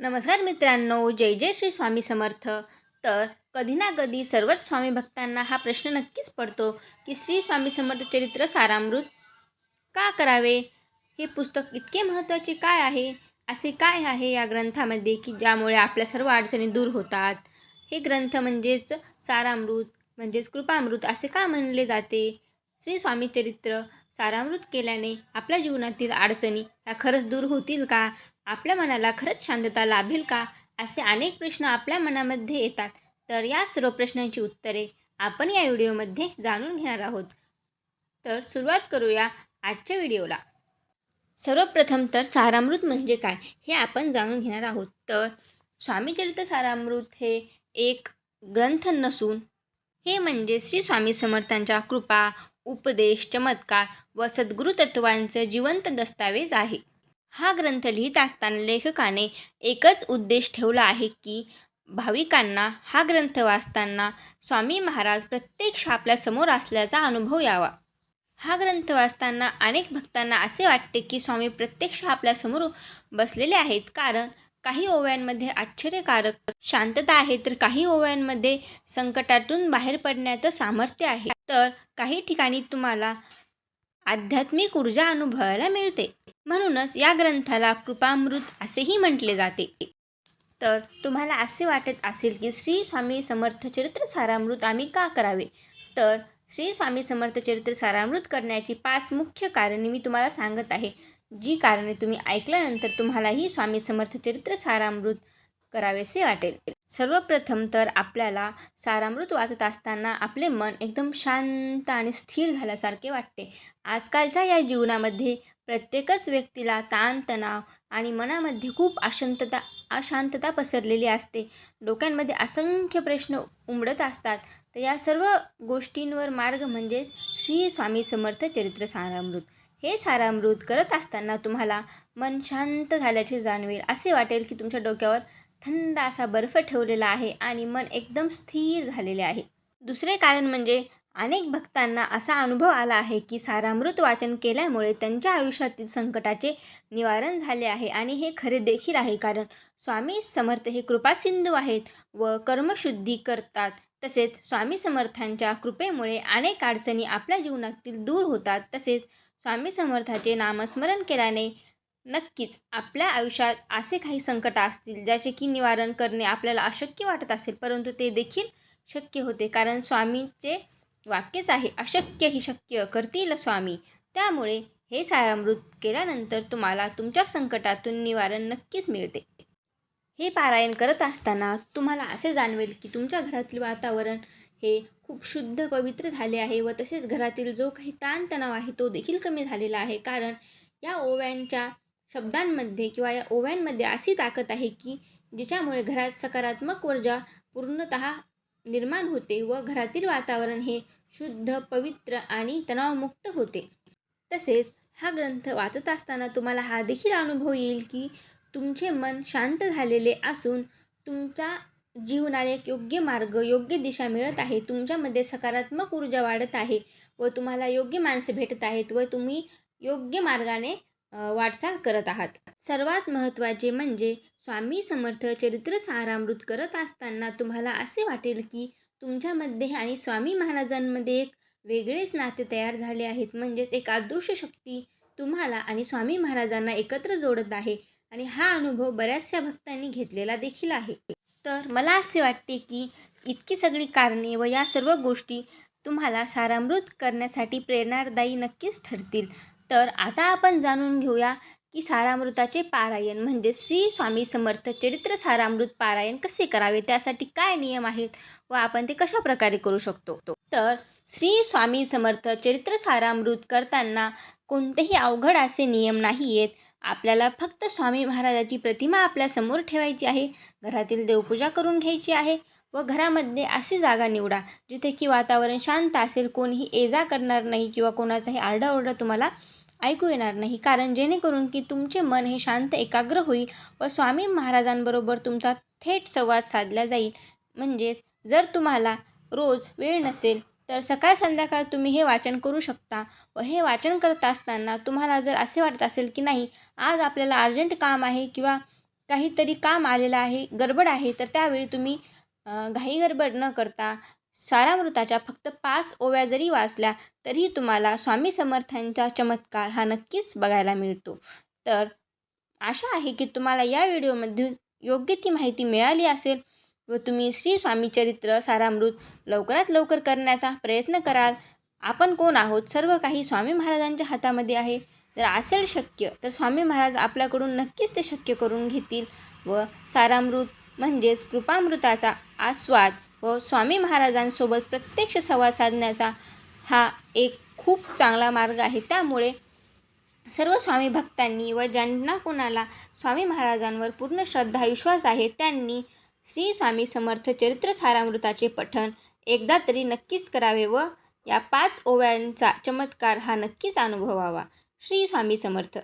नमस्कार मित्रांनो जय जय श्री स्वामी समर्थ. तर कधी ना कधी सर्वच स्वामी भक्तांना हा प्रश्न नक्कीच पडतो की श्री स्वामी समर्थ चरित्र सारामृत का करावे? हे पुस्तक इतके महत्त्वाचे काय आहे? असे काय आहे या ग्रंथामध्ये की ज्यामुळे आपल्या सर्व अडचणी दूर होतात? हे ग्रंथ म्हणजेच सारामृत म्हणजेच कृपामृत असे का म्हणले जाते? श्री स्वामी चरित्र सारामृत केल्याने आपल्या जीवनातील अडचणी ह्या खरंच दूर होतील का? आपल्या मनाला खरंच शांतता लाभेल का? असे अनेक प्रश्न आपल्या मनामध्ये येतात. तर या सर्व प्रश्नांची उत्तरे आपण या व्हिडिओमध्ये जाणून घेणार आहोत. तर सुरुवात करूया आजच्या व्हिडिओला. सर्वप्रथम तर सारामृत म्हणजे काय हे आपण जाणून घेणार आहोत. तर स्वामीचरित्र सारामृत हे एक ग्रंथ नसून हे म्हणजे श्री स्वामी समर्थांच्या कृपा उपदेश चमत्कार व सद्गुरुतत्वांचं जिवंत दस्तावेज आहे. हा ग्रंथ लिहित असताना लेखकाने एकच उद्देश ठेवला आहे की भाविकांना हा ग्रंथ वाचताना स्वामी महाराज प्रत्यक्ष आपल्यासमोर असल्याचा अनुभव यावा. हा ग्रंथ वाचताना अनेक भक्तांना असे वाटते की स्वामी प्रत्यक्ष आपल्यासमोर बसलेले आहेत. कारण काही ओव्यांमध्ये आश्चर्यकारक शांतता आहे तर काही ओव्यांमध्ये संकटातून बाहेर पडण्याचं सामर्थ्य आहे. तर काही ठिकाणी तुम्हाला आध्यात्मिक ऊर्जा अनुभवायला मिळते. म्हणूनच या ग्रंथाला कृपामृत असेही म्हटले जाते. तर तुम्हाला असे वाटत असेल की श्री स्वामी समर्थ चरित्र सारामृत आम्ही का करावे? तर श्री स्वामी समर्थ चरित्र सारामृत करण्याची पाच मुख्य कारणे मी तुम्हाला सांगत आहे. जी कारणे तुम्ही ऐकल्यानंतर तुम्हालाही स्वामी समर्थ चरित्र सारामृत करावेसे वाटेल. सर्वप्रथम तर आपल्याला सारामृत वाचत असताना आपले मन एकदम शांत आणि स्थिर झाल्यासारखे वाटते. आजकालच्या या जीवनामध्ये प्रत्येकच व्यक्तीला ताणतणाव आणि मनामध्ये खूप अशांतता अशांतता पसरलेली असते. डोक्यांमध्ये असंख्य प्रश्न उमडत असतात. तर या सर्व गोष्टींवर मार्ग म्हणजे श्री स्वामी समर्थ चरित्र सारामृत. हे सारामृत करत असताना तुम्हाला मन शांत झाल्याचे जाणवेल. असे वाटेल की तुमच्या डोक्यावर थंड असा बर्फ ठेवलेला आहे आणि मन एकदम स्थिर झालेले आहे. दुसरे कारण म्हणजे अनेक भक्तांना असा अनुभव आला आहे की सारामृत वाचन केल्यामुळे त्यांच्या आयुष्यातील संकटाचे निवारण झाले आहे आणि हे खरे देखील आहे. कारण स्वामी समर्थ हे कृपासिंधू आहेत व कर्मशुद्धी करतात. तसेच स्वामी समर्थांच्या कृपेमुळे अनेक अडचणी आपल्या जीवनातील दूर होतात. तसेच स्वामी समर्थाचे नामस्मरण केल्याने नक्कीच. आपल्या आयुष्यात असे काही संकट असतील ज्याचे की निवारण करणे आपल्याला अशक्य वाटत असेल परंतु ते देखील शक्य होते. कारण स्वामीचे वाक्यच आहे अशक्य ही शक्य करतील स्वामी. त्यामुळे हे सारामृत केल्यानंतर तुम्हाला तुमच्या संकटातून निवारण नक्कीच मिळते. हे पारायण करत असताना तुम्हाला असे जाणवेल की तुमच्या घरातील वातावरण हे खूप शुद्ध पवित्र झाले आहे व तसेच घरातील जो काही ताणतणाव आहे तो देखील कमी झालेला आहे. कारण या ओव्यांच्या शब्दांमध्ये किंवा या ओव्यांमध्ये अशी ताकद आहे की जिच्यामुळे घरात सकारात्मक ऊर्जा पूर्णत निर्माण होते व घरातील वातावरण हे शुद्ध पवित्र आणि तणावमुक्त होते. तसेच हा ग्रंथ वाचत असताना तुम्हाला हा देखील अनुभव येईल की तुमचे मन शांत झालेले असून तुमच्या जीवनाला एक योग्य मार्ग योग्य दिशा मिळत आहे. तुमच्यामध्ये सकारात्मक ऊर्जा वाढत आहे व तुम्हाला योग्य माणसे भेटत आहेत व तुम्ही योग्य मार्गाने वाटचाल करत आहात. सर्वात महत्त्वाचे म्हणजे स्वामी समर्थ चरित्र सारामृत करत असताना तुम्हाला असे वाटेल की तुमच्यामध्ये आणि स्वामी महाराजांमध्ये एक वेगळेच नाते तयार झाले आहेत. म्हणजेच एक अदृश्य शक्ती तुम्हाला आणि स्वामी महाराजांना एकत्र जोडत आहे आणि हा अनुभव बऱ्याचशा भक्तांनी घेतलेला देखील आहे. तर मला असे वाटते की इतकी सगळी कारणे व या सर्व गोष्टी तुम्हाला सारामृत करण्यासाठी प्रेरणादायी नक्कीच ठरतील. तर आता आपण जाणून घेऊया की सारामृताचे पारायण म्हणजे श्री स्वामी समर्थ चरित्र सारामृत पारायण कसे करावे? त्यासाठी काय नियम आहेत व आपण ते कशा प्रकारे करू शकतो? तर श्री स्वामी समर्थ चरित्र सारामृत करताना कोणतेही अवघड असे नियम नाही आहेत आपल्याला फक्त स्वामी महाराजाची प्रतिमा आपल्यासमोर ठेवायची आहे. घरातील देवपूजा करून घ्यायची आहे. व घरामध्ये अशी जागा निवडा जिथे की वातावरण शांत असेल कोणीही एजा करणार नाही किंवा कोणाचाही आरडाओरडा तुम्हाला ऐकू येणार नाही. कारण जेणेकरून की तुमचे मन हे शांत एकाग्र होईल व स्वामी महाराजांबरोबर तुमचा थेट संवाद साधला जाईल. म्हणजेच जर तुम्हाला रोज वेळ नसेल तर सकाळ संध्याकाळ तुम्ही हे वाचन करू शकता व हे वाचन करत असताना तुम्हाला जर असे वाटत असेल की नाही आज आपल्याला अर्जंट काम आहे किंवा काहीतरी काम आलेलं आहे गडबड आहे तर त्यावेळी तुम्ही घाईगडबड न करता सारामृताच्या फक्त पाच ओव्या जरी वाचल्या तरीही तुम्हाला स्वामी समर्थांचा चमत्कार हा नक्कीच बघायला मिळतो. तर आशा आहे की तुम्हाला या व्हिडिओमधून योग्य ती माहिती मिळाली असेल व तुम्ही श्री स्वामी चरित्र सारामृत लवकरात लवकर करण्याचा प्रयत्न कराल. आपण कोण आहोत? सर्व काही स्वामी महाराजांच्या हातामध्ये आहे. जर असेल शक्य तर स्वामी महाराज आपल्याकडून नक्कीच ते शक्य करून घेतील व सारामृत म्हणजेच कृपामृताचा आस्वाद व स्वामी महाराजांसोबत प्रत्यक्ष संवाद साधण्याचा हा एक खूप चांगला मार्ग आहे. त्यामुळे सर्व स्वामी भक्तांनी व ज्यांना कोणाला स्वामी महाराजांवर पूर्ण श्रद्धा विश्वास आहे त्यांनी श्री स्वामी समर्थ चरित्र सारामृताचे पठण एकदा तरी नक्कीच करावे व या पाच ओव्यांचा चमत्कार हा नक्कीच अनुभवावा. श्री स्वामी समर्थ.